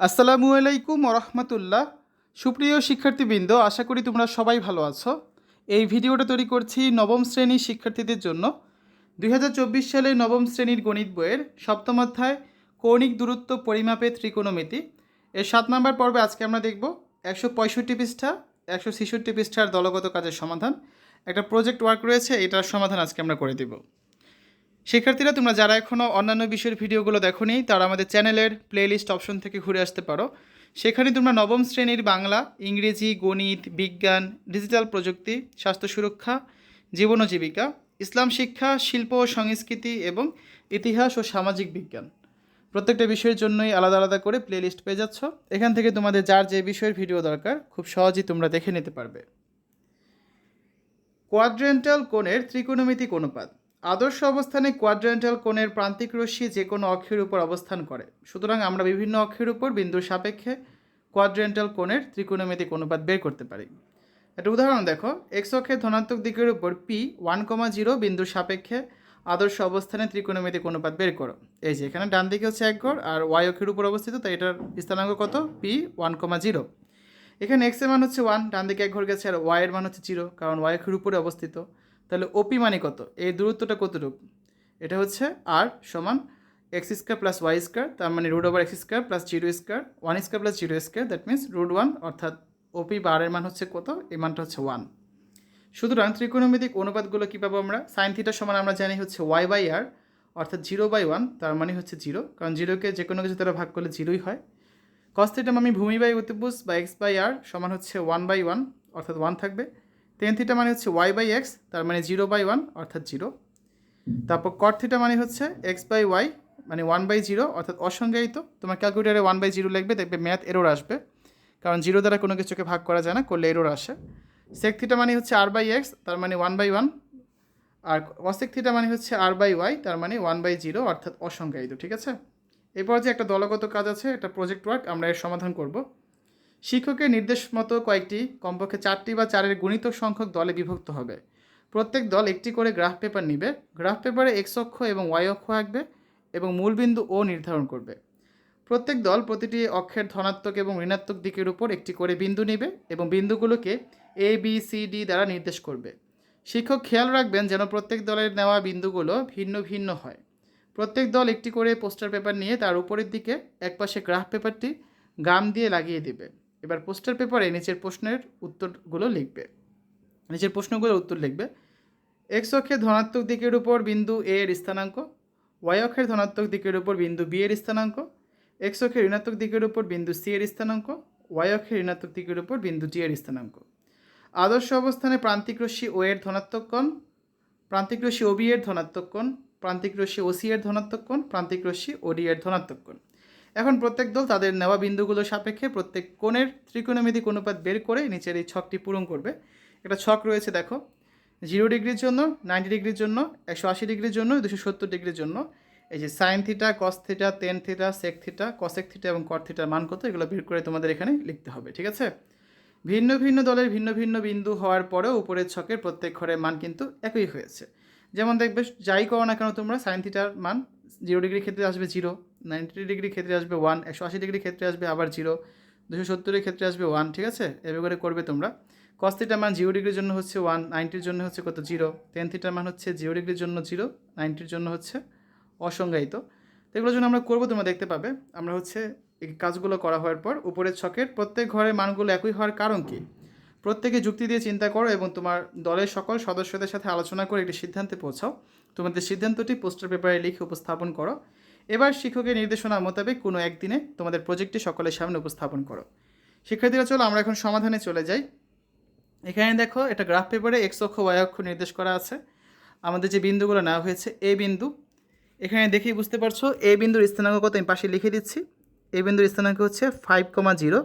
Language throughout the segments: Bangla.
আসসালামু আলাইকুম রহমতুল্লাহ সুপ্রিয় শিক্ষার্থীবৃন্দ, আশা করি তোমরা সবাই ভালো আছো। এই ভিডিওটা তৈরি করছি নবম শ্রেণির শিক্ষার্থীদের জন্য। দু হাজার চব্বিশ সালে নবম শ্রেণির গণিত বইয়ের সপ্তম অধ্যায়, কৌণিক দূরত্ব পরিমাপে ত্রিকোণমিতি। এর সাত নম্বর পর্বে আজকে আমরা দেখব একশো পঁয়ষট্টি পৃষ্ঠা, একশো ছেষট্টি পৃষ্ঠার দলগত কাজের সমাধান। একটা প্রজেক্ট ওয়ার্ক রয়েছে, এটার সমাধান আজকে আমরা করে দেব। শিক্ষার্থীরা, তোমরা যারা এখনও অন্যান্য বিষয়ের ভিডিওগুলো দেখোনি, তারা আমাদের চ্যানেলের প্লেলিস্ট অপশন থেকে ঘুরে আসতে পারো। সেখানে তোমরা নবম শ্রেণির বাংলা, ইংরেজি, গণিত, বিজ্ঞান, ডিজিটাল প্রযুক্তি, স্বাস্থ্য সুরক্ষা, জীবন ও জীবিকা, ইসলাম শিক্ষা, শিল্প ও সংস্কৃতি এবং ইতিহাস ও সামাজিক বিজ্ঞান। প্রত্যেকটা বিষয়ের জন্যই আলাদা আলাদা করে প্লেলিস্ট পেয়ে যাচ্ছ। এখান থেকে তোমাদের যার যে বিষয়ের ভিডিও দরকার, খুব সহজেই তোমরা দেখে নিতে পারবে। কোয়াড্রেন্টাল কোণের ত্রিকোণমিতিক অনুপাত। আদর্শ অবস্থানে কোয়াড্রেন্টাল কোণের প্রান্তিক রশ্মি যে কোনো অক্ষের উপর অবস্থান করে। সুতরাং আমরা বিভিন্ন অক্ষের উপর বিন্দুর সাপেক্ষে কোয়াড্রেন্টাল কোণের ত্রিকোণমিতিক অনুপাত বের করতে পারি। একটা উদাহরণ দেখো এক্স অক্ষের ধনাত্মক দিকের উপর পি ওয়ান কমা জিরো বিন্দুর সাপেক্ষে আদর্শ অবস্থানে ত্রিকোণমিতিক অনুপাত বের করো। এই যে এখানে ডান দিকে হচ্ছে এক ঘর আর ওয়াই অক্ষের উপর অবস্থিত, তাই এটার স্থানাঙ্ক কত? পি ওয়ান কমা জিরো এখানে এক্সের মান হচ্ছে ওয়ান ডান দিকে এক ঘর গেছে আর ওয়াই এর মান হচ্ছে জিরো কারণ ওয়াই অক্ষের উপরে অবস্থিত। তাহলে ওপি মানে কত? এই দূরত্বটা কতটুকু? এটা হচ্ছে আর সমান X square plus Y square তার মানে root over X square plus zero square one square plus zero square that means root one অর্থাৎ ওপি বা এর মান হচ্ছে কত? এই মানটা হচ্ছে ওয়ান সুতরাং ত্রিকোণমিতিক অনুপাতগুলো কী পাবো আমরা? সাইন থিটার সমান আমরা জানি হচ্ছে ওয়াই বাই আর অর্থাৎ জিরো বাই ওয়ান তার মানে হচ্ছে জিরো কারণ জিরোকে যে কোনো কিছু তারা ভাগ করলে জিরোই হয়। কস থিটা আমি ভূমি বাই অতিপুষ বা এক্স বাই আর সমান হচ্ছে ওয়ান বাই ওয়ান অর্থাৎ ওয়ান থাকবে। টেন থিটা মানে হচ্ছে ওয়াই বাই এক্স তার মানে জিরো বাই ওয়ান অর্থাৎ জিরো তারপর কট থিটা মানে হচ্ছে এক্স বাই ওয়াই মানে ওয়ান বাই জিরো অর্থাৎ অসংজ্ঞায়িত। তোমার ক্যালকুলেটারে ওয়ান বাই জিরো লিখবে, দেখবে ম্যাথ এরোর আসবে। কারণ জিরো দ্বারা কোনো কিছুকে ভাগ করা যায় না, করলে এরোর আসে। সেক থিটা মানে হচ্ছে আর বাই এক্স তার মানে ওয়ান বাই ওয়ান আর অসেক থিটা মানে হচ্ছে আর বাই ওয়াই তার মানে ওয়ান বাই জিরো অর্থাৎ অসংজ্ঞায়িত, ঠিক আছে? এরপর যে একটা দলগত কাজ আছে, একটা প্রজেক্ট ওয়ার্ক আমরা এর সমাধান করব। শিক্ষকের নির্দেশ মতো কয়েকটি, কমপক্ষে চারটি বা চারের গুণিত সংখ্যক দলে বিভক্ত হবে। প্রত্যেক দল একটি করে গ্রাফ পেপার নিবে। গ্রাফ পেপারে এক্স অক্ষ এবং ওয়াই অক্ষ আঁকবে এবং মূলবিন্দু ও নির্ধারণ করবে। প্রত্যেক দল প্রতিটি অক্ষের ধনাত্মক এবং ঋণাত্মক দিকের উপর একটি করে বিন্দু নেবে এবং বিন্দুগুলোকে এ বি সি ডি দ্বারা নির্দেশ করবে। শিক্ষক খেয়াল রাখবেন যেন প্রত্যেক দলের নেওয়া বিন্দুগুলো ভিন্ন ভিন্ন হয়। প্রত্যেক দল একটি করে পোস্টার পেপার নিয়ে তার উপরের দিকে একপাশে গ্রাফ পেপারটি গাম দিয়ে লাগিয়ে দেবে। এবার পোস্টার পেপারে নিচের প্রশ্নের উত্তরগুলো লিখবে। নিচের প্রশ্নগুলোর উত্তর লিখবে এক্স অক্ষের ধনাত্মক দিকের উপর বিন্দু এ এর স্থানাঙ্ক ওয়াই অক্ষের ধনাত্মক দিকের উপর বিন্দু বি এর স্থানাঙ্ক এক্স অক্ষের ঋণাত্মক দিকের উপর বিন্দু সি এর স্থানাঙ্ক ওয়াই অক্ষের ঋণাত্মক দিকের উপর বিন্দু জি এর স্থানাঙ্ক। আদর্শ অবস্থানে প্রান্তিক রশ্মি ও এর ধনাত্মক কোণ, প্রান্তিক রশ্মি ও বি এর ধনাত্মক কোণ, প্রান্তিক রশ্মি ও সি এর ধনাত্মক কোণ, প্রান্তিক রশ্মি ও ডি এর ধনাত্মক কোণ। এখন প্রত্যেক দল তাদের নেওয়া বিন্দুগুলো সাপেক্ষে প্রত্যেক কোণের ত্রিকোণমিতিক অনুপাত বের করে নিচের এই ছকটি পূরণ করবে। একটা ছক রয়েছে, দেখো। জিরো ডিগ্রির জন্য, নাইনটি ডিগ্রির জন্য, একশো আশি ডিগ্রির জন্য, দুশো সত্তর ডিগ্রির জন্য। এই যে sine theta, cos theta, tan theta, sec theta, cosec theta এবং কর থিটার মান কত, এগুলো বের করে তোমাদের এখানে লিখতে হবে, ঠিক আছে? ভিন্ন ভিন্ন দলের ভিন্ন ভিন্ন বিন্দু হওয়ার পরেও উপরের ছকের প্রত্যেক ঘরের মান কিন্তু একই হয়েছে। যেমন দেখবে, যাই করো না কেন তোমরা, সাইন থিটার মান, জিরো ডিগ্রির ক্ষেত্রে আসবে জিরো। নাইনটি ডিগ্রি ক্ষেত্রে আসবে ওয়ান, একশো আশি ডিগ্রি ক্ষেত্রে আসবে, আবার জিরো। দুশো সত্তরের ক্ষেত্রে আসবে ওয়ান, ঠিক আছে? এভাবে করে করবে তোমরা। কস থিটার মান জিরো ডিগ্রির জন্য হচ্ছে ওয়ান, নাইনটির জন্য হচ্ছে কত? জিরো। টেন থিটার মান হচ্ছে জিরো ডিগ্রির জন্য জিরো, নাইনটির জন্য হচ্ছে অসংজ্ঞায়িত। তো এগুলোর জন্য আমরা করব, তোমরা দেখতে পাবে। আমরা হচ্ছে এই কাজগুলো করা হওয়ার পর উপরের ছকের প্রত্যেক ঘরের মানগুলো একই হওয়ার কারণ কী? প্রত্যেকে যুক্তি দিয়ে চিন্তা করো এবং তোমার দলের সকল সদস্যদের সাথে আলোচনা করে একটি সিদ্ধান্তে পৌঁছাও। তোমাদের সিদ্ধান্তটি পোস্টার পেপারে লিখে উপস্থাপন করো। এবার শিক্ষকের নির্দেশনা মোতাবেক কোনো একদিনে তোমাদের প্রজেক্টটি সকলের সামনে উপস্থাপন করো। শিক্ষার্থীরা, চলো আমরা এখন সমাধানে চলে যাই। এখানে দেখো এটা গ্রাফ পেপারে এক্স অক্ষ ওয়াই অক্ষ নির্দেশ করা আছে। আমাদের যে বিন্দুগুলো নেওয়া হয়েছে এ বিন্দু। এখানে দেখেই বুঝতে পারছ এ বিন্দুর স্থানাঙ্ক কত, আমি পাশে লিখে দিচ্ছি। এ বিন্দুর স্থানাঙ্ক হচ্ছে ফাইভ কমা জিরো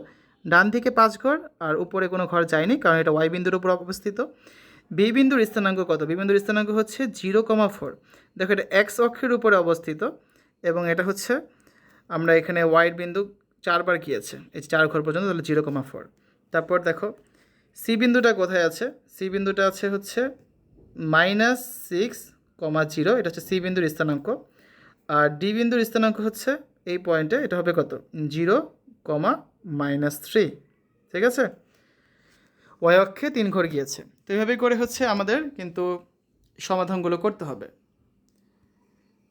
ডান দিকে পাঁচ ঘর, আর উপরে কোনো ঘর যায়নি, কারণ এটা ওয়াই বিন্দুর উপর অবস্থিত। বি বিন্দুর স্থানাঙ্ক কত? বি বিন্দুর স্থানাঙ্ক হচ্ছে জিরো কমা ফোর দেখো, এটা এক্স অক্ষের উপরে অবস্থিত। এবং এটা হচ্ছে, আমরা এখানে ওয়াইড বিন্দু চারবার গিয়েছে। এই চার ঘর পর্যন্ত, তাহলে জিরো কমা ফোর তারপর দেখো সি বিন্দুটা কোথায় আছে? সি বিন্দুটা আছে হচ্ছে মাইনাস সিক্স কমা জিরো এটা হচ্ছে সি বিন্দুর স্থানাঙ্ক। আর ডি বিন্দুর স্থানাঙ্ক হচ্ছে, এই পয়েন্টে এটা হবে কত? জিরো কমা মাইনাস থ্রি ঠিক আছে? ওয়াই অক্ষে তিন ঘর গিয়েছে। তো এইভাবে করে হচ্ছে আমাদের কিন্তু সমাধানগুলো করতে হবে।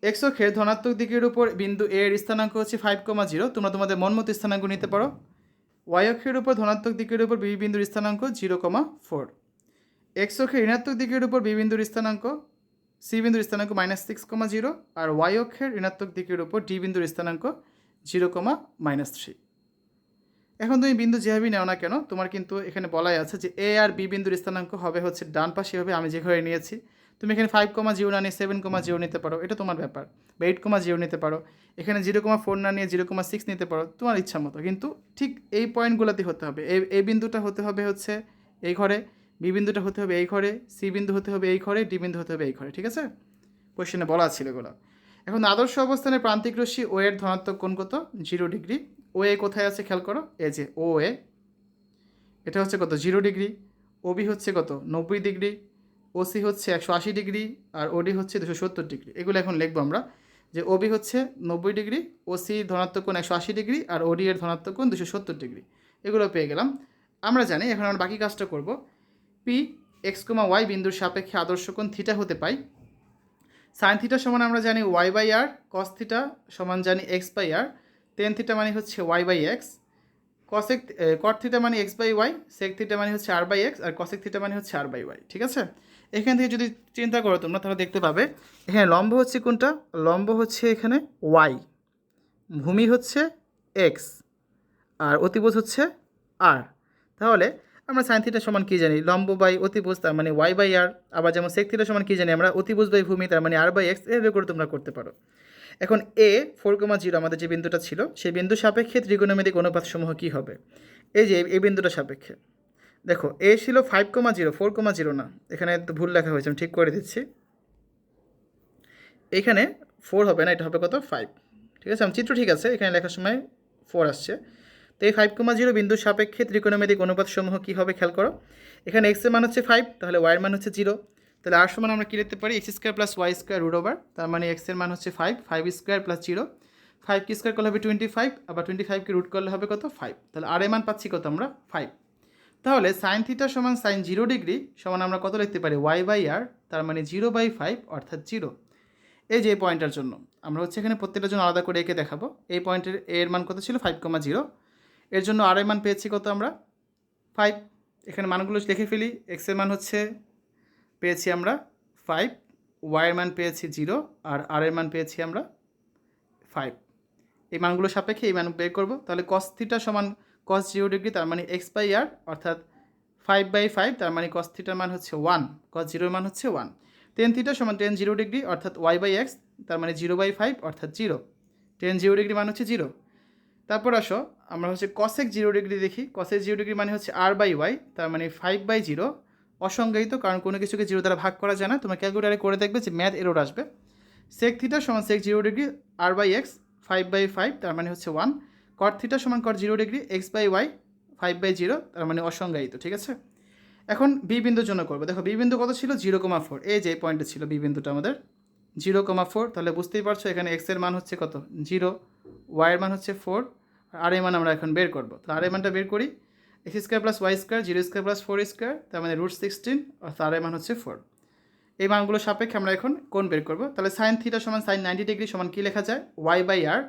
এক্স অক্ষের ধনাত্মক দিকের উপর বিন্দু এ এর স্থানাঙ্ক হচ্ছে ফাইভ কমা জিরো তোমরা তোমাদের মন মতো স্থানাঙ্ক নিতে পারো। ওয়াই অক্ষের উপর ধনাত্মক দিকের উপর বি বিন্দুর স্থানাঙ্ক জিরো কমা ফোর এক্স অক্ষের ঋণাত্মক দিকের উপর বি বিন্দুর স্থানাঙ্ক সি বিন্দুর স্থানাঙ্ক মাইনাস সিক্স কমা জিরো আর ওয়াই অক্ষের ঋণাত্মক দিকের উপর ডি বিন্দুর স্থানাঙ্ক জিরো কমা মাইনাস থ্রি এখন তুমি বিন্দু যেভাবেই নেও না কেন, তোমার কিন্তু এখানে বলাই আছে যে এ আর বি বিন্দুর স্থানাঙ্ক হবে হচ্ছে ডান পাশে হবে আমি যে ঘরে নিয়েছি। তুমি এখানে ফাইভ কমা জিরো না নিয়ে সেভেন কমা জিরো নিতে পারো, এটা তোমার ব্যাপার। বা এইট কমা জিরো নিতে পারো। এখানে জিরো কমা ফোর না নিয়ে জিরো কমা সিক্স নিতে পারো, তোমার ইচ্ছা মতো। কিন্তু ঠিক এই পয়েন্টগুলোতেই হতে হবে। এই এই বিন্দুটা হতে হবে হচ্ছে এই ঘরে, বি বিন্দুটা হতে হবে এই ঘরে, সি বিন্দু হতে হবে এই ঘরে, ডি বিন্দু হতে হবে এই ঘরে, ঠিক আছে? কোশ্চেনে বলা ছিল এগুলো। এখন আদর্শ অবস্থানে প্রান্তিক রশ্মি ও এর ধনাত্মক কোণ কত? জিরো ডিগ্রি ও এ কোথায় আছে খেয়াল করো? এই যে ও এ এটা হচ্ছে কত? জিরো ডিগ্রি ওবি হচ্ছে কত? নব্বই ডিগ্রি ওসি হচ্ছে একশো আশি ডিগ্রি আর ওডি হচ্ছে দুশো সত্তর ডিগ্রি। এগুলো এখন লিখব আমরা যে ওবি হচ্ছে নব্বই ডিগ্রি ওসি ধনাত্মক কোণ একশো আশি ডিগ্রি আর ওডি এর ধনাত্মক দুশো সত্তর ডিগ্রি। এগুলো পেয়ে গেলাম। আমরা জানি এখন আমরা বাকি কাজটা করব। পি এক্স কমা ওয়াই বিন্দুর সাপেক্ষে আদর্শ কোণ থিটা হতে পাই। সাইন থিটা সমান আমরা জানি y by r cos theta সমান জানি x by r tan theta মানে হচ্ছে y by x cosec cot theta মানে x by y sec theta মানে হচ্ছে r by x r cosec theta মানে হচ্ছে আর বাই ওয়াই ঠিক আছে? এখান থেকে যদি চিন্তা করো তোমরা, তাহলে দেখতে পাবে। এখানে লম্ব হচ্ছে কোনটা? লম্ব হচ্ছে এখানে ওয়াই ভূমি হচ্ছে এক্স আর অতিবোধ হচ্ছে আর তাহলে আমরা সাইন সমান কী জানি? লম্ব বাই অতিভুজ, তার মানে ওয়াই বাই আর আবার যেমন সেক সমান কী জানি আমরা? অতিভুজ বাই ভূমি, তার মানে আর বাই এক্স এভাবে করে তোমরা করতে পারো। এখন এ ফোর কমা জিরো আমাদের যে বিন্দুটা ছিল, সেই বিন্দু সাপেক্ষে ত্রিকোণমিতিক অনুপাত সমূহ কী হবে? এই যে এই বিন্দুটা সাপেক্ষে। দেখো এ ছিল five comma zero four comma zero না। এখানে তো ভুল লেখা হয়েছে, আমি ঠিক করে দিচ্ছি। এখানে ফোর হবে না, এটা হবে কত? ফাইভ ঠিক আছে, আমার চিত্র ঠিক আছে, এখানে লেখার সময় ফোর আসছে। তো এই ফাইভ কমা জিরো বিন্দুর সাপেক্ষে ত্রিকোণমিতিক অনুপাত সমূহ কী হবে খেয়াল করো। এখানে এক্সের মান হচ্ছে ফাইভ তাহলে ওয়াইয়ের মান হচ্ছে জিরো তাহলে আর সমান আমরা কী লিখতে পারি? X square plus y square root over তার মানে এক্সের মান হচ্ছে five five square plus zero five কি স্কোয়ার করলে হবে টোয়েন্টি ফাইভ আবার টোয়েন্টি ফাইভকে রুট করলে হবে কত? ফাইভ তাহলে আর এর মান পাচ্ছি কত আমরা? ফাইভ তাহলে সাইন থিটা সমান সাইন জিরো ডিগ্রি সমান আমরা কত লিখতে পারি? ওয়াই বাই আর তার মানে জিরো বাই ফাইভ অর্থাৎ জিরো এই যে পয়েন্টটার জন্য, আমরা হচ্ছে এখানে প্রত্যেকটার জন্য আলাদা করে এঁকে দেখাবো। এই পয়েন্টের, এর মান কত ছিল? ফাইভ কমা জিরো এর জন্য আর এর মান পেয়েছি কত আমরা? ফাইভ এখানে মানগুলো লিখে ফেলি। এক্সের মান হচ্ছে, পেয়েছি আমরা ফাইভ ওয়াইয়ের মান পেয়েছি জিরো আর আর এর মান পেয়েছি আমরা ফাইভ এই মানগুলো সাপেক্ষে এই মান বের করব। তাহলে কস থিটা সমান কস জিরো ডিগ্রি তার মানে এক্স বাই আর অর্থাৎ ফাইভ বাই ফাইভ তার মানে কস থিটার মান হচ্ছে ওয়ান কস জিরোর মান হচ্ছে ওয়ান টেন থিটা সমান টেন জিরো ডিগ্রি অর্থাৎ ওয়াই বাই এক্স তার মানে জিরো বাই ফাইভ অর্থাৎ জিরো টেন জিরো ডিগ্রি মান হচ্ছে জিরো তারপর আসো, আমরা হচ্ছে কসেক জিরো ডিগ্রি দেখি। কসেক জিরো ডিগ্রি মানে হচ্ছে আর বাই ওয়াই তার মানে ফাইভ বাই জিরো অসংজ্ঞায়িত, কারণ কোনো কিছুকে জিরো দ্বারা ভাগ করা যায় না। তোমরা ক্যালকুলেটারে করে দেখবে যে ম্যাথ এরোর আসবে। সেক থিটা সমান sec zero degree r by x five by five তার মানে হচ্ছে ওয়ান কট থিটা সমান cot zero degree x by y five by zero তার মানে অসংজ্ঞায়িত, ঠিক আছে? এখন বি বিন্দুর জন্য করব। দেখো বি বিন্দু কত ছিল? জিরো কমা ফোর এই যে পয়েন্টে ছিল বি বিন্দুটা আমাদের। জিরো কমা ফোর তাহলে বুঝতেই পারছ, এখানে এক্সের মান হচ্ছে কত? জিরো ওয়াইয়ের মান হচ্ছে ফোর আর এর মান আমরা এখন বের করব। তো আর এর মানটা বের করি। X square plus y square zero square plus four square তার মানে রুট সিক্সটিন আর এর মান হচ্ছে ফোর এই মানগুলো সাপেক্ষে আমরা এখন কোন বের করব। তাহলে সাইন থিটা সমান সাইন নাইনটি ডিগ্রি সমান কী লেখা যায়? ওয়াই বাই আর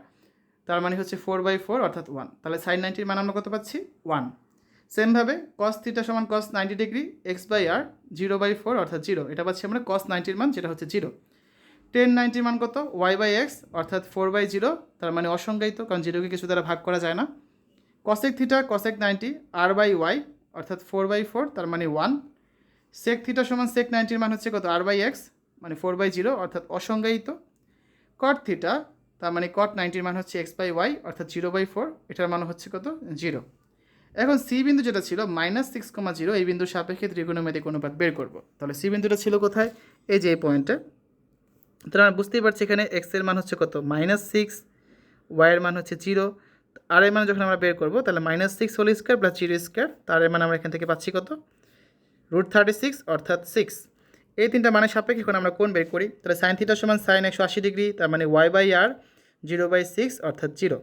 তার মানে হচ্ছে ফোর বাই ফোর অর্থাৎ ওয়ান তাহলে সাইন নাইনটির মান আমরা কত পাচ্ছি? ওয়ান সেমভাবে কস থিটা সমান cos ninety degree x by r zero by four অর্থাৎ জিরো এটা পাচ্ছি আমরা কস নাইনটির মান, যেটা হচ্ছে জিরো টেন নাইনটির মান কত? ওয়াই বাই এক্স অর্থাৎ ফোর বাই জিরো তার মানে অসংজ্ঞায়িত, কারণ জিরোকে কিছু দ্বারা ভাগ করা যায় না। Cosec theta cosec ninety r by y অর্থাৎ ফোর বাই ফোর তার মানে ওয়ান সেক থিটা সমান সেক নাইনটির মান হচ্ছে কত? আর বাই এক্স মানে ফোর বাই জিরো অর্থাৎ অসংজ্ঞায়িত। কট থিটা তার মানে কট নাইনটির মান হচ্ছে এক্স বাই ওয়াই অর্থাৎ জিরো বাই ফোর এটার মান হচ্ছে কত? জিরো এখন সি বিন্দু যেটা ছিল মাইনাস সিক্স কমা জিরো এই বিন্দুর সাপেক্ষে ত্রিকোণমিতিক অনুপাত বের করব। তাহলে সি বিন্দুটা ছিল কোথায়? এই যে এই পয়েন্টে তাহলে আমরা বুঝতেই পারছি এখানে এক্সের মান হচ্ছে কত? মাইনাস সিক্স ওয়াইয়ের মান হচ্ছে জিরো আর এর মান যখন আমরা বের করব, তাহলে minus six whole square plus zero square তার এর মান আমরা এখান থেকে পাচ্ছি কত? রুট থার্টি সিক্স অর্থাৎ সিক্স এই তিনটা মানের সাপেক্ষে এখন আমরা কোন বের করি। তাহলে সাইন থিটার সমান সাইন একশো আশি ডিগ্রি তার মানে y by r zero by six অর্থাৎ জিরো।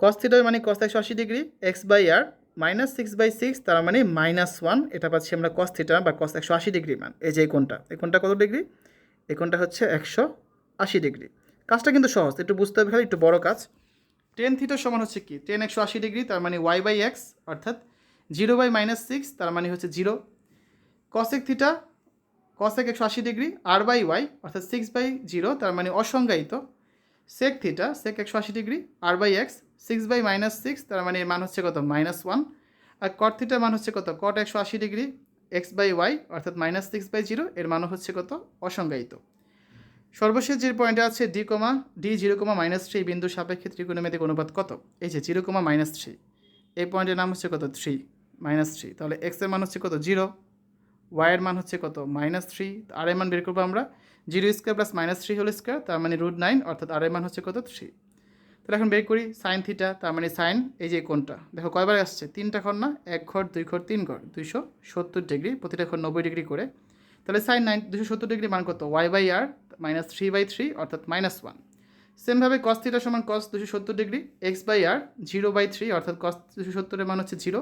কস থিটা মানে কস একশো আশি degree x by r minus six by six তার মানে মাইনাস ওয়ান এটা পাচ্ছি আমরা কস থিটা বা কস একশো আশি ডিগ্রি মান। এই যে এই কোনটা এই কোনটা কত ডিগ্রি? এই কোনটা হচ্ছে একশো আশি ডিগ্রি। কাজটা কিন্তু সহজ, একটু বুঝতে হবে খালি, একটু বড় কাজ। টেন থিটার সমান হচ্ছে কি? টেন একশো আশি ডিগ্রি, তার মানে ওয়াই বাই এক্স অর্থাৎ জিরো বাই মাইনাস সিক্স তার মানে হচ্ছে জিরো। কসেক থিটা কসেক একশো আশি ডিগ্রি আর বাই ওয়াই অর্থাৎ সিক্স বাই জিরো, তার মানে অসংজ্ঞায়িত। সেক থিটা সেক একশো আশি degree r by x six by minus six তার মানে মান হচ্ছে কত? মাইনাস ওয়ান আর কট থিটার মান হচ্ছে কত? কট একশো আশি ডিগ্রি এক্স বাই ওয়াই অর্থাৎ মাইনাস সিক্স বাই জিরো এর মান হচ্ছে কত? অসংজ্ঞায়িত। সর্বশেষ যে পয়েন্টে আছে D comma D zero comma minus three বিন্দু সাপেক্ষে ত্রিকোণমিতিক অনুপাত কত? এই যে জিরো কমা মাইনাস থ্রি এই পয়েন্টের নাম হচ্ছে কত? থ্রি মাইনাস থ্রি তাহলে এক্সের মান হচ্ছে কত? জিরো ওয়াইয়ের মান হচ্ছে কত? Minus three. আর এর মান বের করব আমরা। Zero square plus minus three whole square তার মানে রুট নাইন অর্থাৎ আর এর মান হচ্ছে কত? থ্রি। তাহলে এখন বের করি সাইন থিটা তার মানে সাইন এই যে কোনটা দেখো কয়বার আসছে? তিনটা ঘর না? এক ঘর দুই ঘর তিন ঘর দুইশো সত্তর ডিগ্রি প্রতিটা ঘর নব্বই ডিগ্রি করে। তাহলে সাইন নাইন দুশো সত্তর ডিগ্রি মান কত? Y by r minus three by three, অর্থাৎ মাইনাস ওয়ান সেমভাবে কস থিটা সমান কস দুশো সত্তর degree x by r zero by three অর্থাৎ কস দুশো সত্তরের মান হচ্ছে জিরো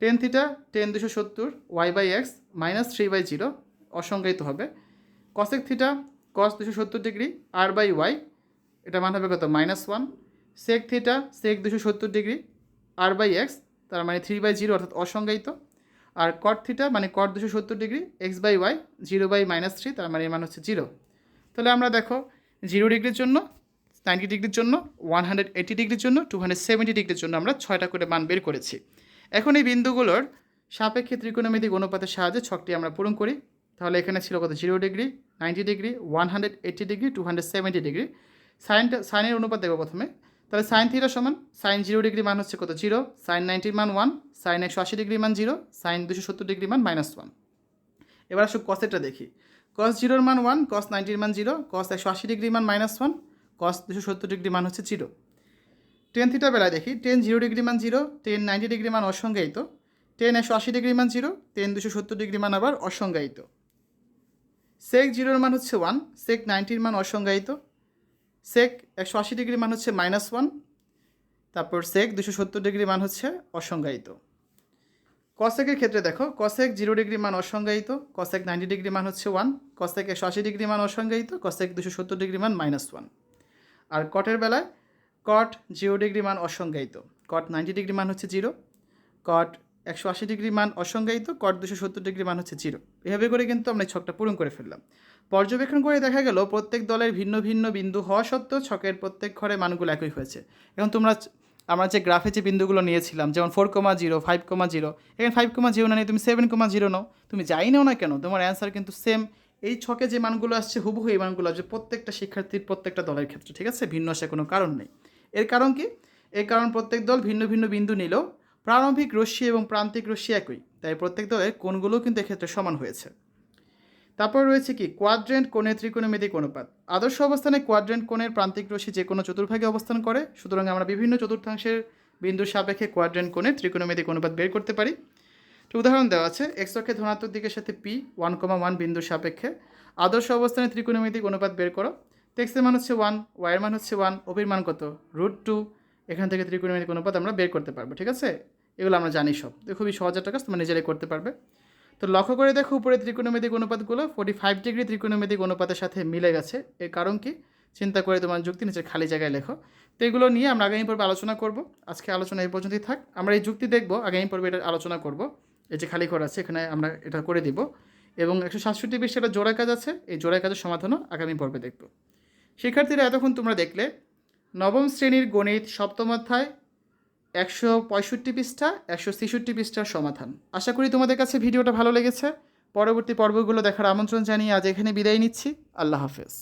টেন থিটা টেন দুশো সত্তর y by x minus three by zero অসংজ্ঞায়িত হবে। কসেক থিটা কস দুশো সত্তর ডিগ্রি আর বাই ওয়াই এটা মান হবে কত? Minus one sec theta sec দুশো সত্তর ডিগ্রি আর বাই এক্স তার মানে থ্রি বাই জিরো অর্থাৎ অসংজ্ঞায়িত। আর কট থিটা মানে কট দুশো সত্তর degree x by y zero by minus three তার মানে এর মান হচ্ছে জিরো তাহলে আমরা দেখো জিরো ডিগ্রির জন্য নাইনটি ডিগ্রির জন্য ওয়ান হান্ড্রেড এইটি ডিগ্রির জন্য টু হান্ড্রেড সেভেন্টি ডিগ্রির জন্য আমরা ছয়টা করে মান বের করেছি। এখন এই বিন্দুগুলোর সাপেক্ষে ত্রিকোণমিতিক অনুপাতের সাহায্যে ছকটি আমরা পূরণ করি। তাহলে এখানে ছিল কত? Zero degree ninety degree one hundred eighty degree two hundred seventy degree সাইনটা সাইনের অনুপাত দেবো প্রথমে। তাহলে সাইন থিটা সমান সাইন জিরো ডিগ্রি মান হচ্ছে কত? জিরো সাইন নাইনটির মান ওয়ান সাইন একশো আশি ডিগ্রি মান জিরো সাইন দুশো সত্তর ডিগ্রি মান মাইনাস ওয়ান এবার আসুক কসেরটা দেখি। কস জিরোর মান ওয়ান কস নাইনটির মান জিরো কস একশো আশি ডিগ্রি মান মাইনাস ওয়ান কস দুশো সত্তর ডিগ্রি মান হচ্ছে জিরো টেন থিটা বেলায় দেখি টেন জিরো ডিগ্রি মান জিরো টেন নাইনটি ডিগ্রি মান অসংজ্ঞায়িত টেন একশো আশি ডিগ্রি মান জিরো টেন দুশো সত্তর ডিগ্রি মান আবার অসংজ্ঞায়িত সেক জিরোর মান হচ্ছে ওয়ান সেক নাইনটির মান অসংজ্ঞায়িত সেক একশো আশি ডিগ্রি মান হচ্ছে মাইনাস ওয়ান তারপর সেক দুশো সত্তর ডিগ্রি মান হচ্ছে অসংজ্ঞায়িত কসেকের ক্ষেত্রে দেখো কসেক জিরো ডিগ্রি মান অসংজ্ঞায়িত কসেক নাইনটি ডিগ্রি মান হচ্ছে ওয়ান কসেক একশো আশি ডিগ্রি মান অসংজ্ঞায়িত কসেক দুশো সত্তর ডিগ্রি মান মাইনাস ওয়ান আর কটের বেলায় কট জিরো ডিগ্রি মান অসংজ্ঞায়িত। কট নাইনটি ডিগ্রি মান হচ্ছে জিরো কট একশো আশি ডিগ্রি মান অসংজ্ঞায়িত কট দুশো সত্তর ডিগ্রি মান হচ্ছে জিরো এভাবে করে কিন্তু আমরা ছকটা পূরণ করে ফেললাম। পর্যবেক্ষণ করে দেখা গেল, প্রত্যেক দলের ভিন্ন ভিন্ন বিন্দু হওয়া সত্ত্বেও ছকের প্রত্যেক ঘরে মানগুলো একই হয়েছে। এখন তোমরা আমরা যে গ্রাফে যে বিন্দুগুলো নিয়েছিলাম, যেমন four comma zero five comma zero এখানে ফাইভ কমা জিরো না নিয়ে তুমি সেভেন কমা জিরো নাও। তুমি যাই নাও না কেন, তোমার অ্যান্সার কিন্তু সেম এই ছকে যে মানগুলো আসছে, হুবহু এই মানগুলো আসছে প্রত্যেকটা শিক্ষার্থীর প্রত্যেকটা দলের ক্ষেত্রে, ঠিক আছে? ভিন্ন আসে কোনো কারণ নেই। এর কারণ কি? এর কারণ প্রত্যেক দল ভিন্ন ভিন্ন বিন্দু নিলেও প্রারম্ভিক রশ্মি এবং প্রান্তিক রশ্মি একই, তাই প্রত্যেক দলের কোণগুলোও কিন্তু এক্ষেত্রে সমান হয়েছে। তারপর রয়েছে কি? কোয়াড্রেন্ট কোণের ত্রিকোণমিতিক অনুপাত। আদর্শ অবস্থানে কোয়াড্রেন্ট কোণের প্রান্তিক রশ্মি যে কোনো চতুর্ভাগে অবস্থান করে, সুতরাং আমরা বিভিন্ন চতুর্থাংশের বিন্দুর সাপেক্ষে কোয়াড্রেন্ট কোণের ত্রিকোণমিতিক অনুপাত বের করতে পারি। তো উদাহরণ দেওয়া আছে এক্স অক্ষে ধনাত্মক দিকের সাথে পি ওয়ান কমা ওয়ান বিন্দুর সাপেক্ষে আদর্শ অবস্থানে ত্রিকোণমিতিক অনুপাত বের করো। তো এক্সের মান হচ্ছে ওয়ান ওয়াইয়ের মান হচ্ছে ওয়ান ওপির মান কত? রুট টু এখান থেকে ত্রিকোণমিতিক অনুপাত আমরা বের করতে পারব, ঠিক আছে? এগুলো আমরা জানি সব। তো খুবই সহজ একটা কাজ, তোমরা নিজেরাই করতে পারবে। তো লক্ষ্য করে দেখো, উপরে ত্রিকোণমিতিক অনুপাতগুলো ফোর্টি ফাইভ ডিগ্রি ত্রিকোণমিতিক অনুপাতের সাথে মিলে গেছে। এর কারণ কি? চিন্তা করে তোমার যুক্তি নিচে খালি জায়গায় লেখো। তো এগুলো নিয়ে আমরা আগামী পর্বে আলোচনা করব। আজকে আলোচনা এই পর্যন্তই থাক। আমরা এই যুক্তি দেখব, আগামী পর্বে এটা আলোচনা করব। এই যে খালি ঘর আছে, এখানে আমরা এটা করে দিব। এবং একশো সাতষট্টি পৃষ্ঠে একটা জোড়া কাজ আছে। এই জোড়া কাজের সমাধানও আগামী পর্বে দেখব। শিক্ষার্থীরা এতক্ষণ তোমরা দেখলে, নবম শ্রেণির গণিত সপ্তম অধ্যায় একশো পঁয়ষট্টি পৃষ্ঠা, একশো ছেষট্টি পৃষ্ঠার সমাধান। আশা করি তোমাদের কাছে ভিডিওটা ভালো লেগেছে। পরবর্তী পর্বগুলো দেখার আমন্ত্রণ জানিয়ে আজ এখানে বিদায় নিচ্ছি। আল্লাহ হাফেজ।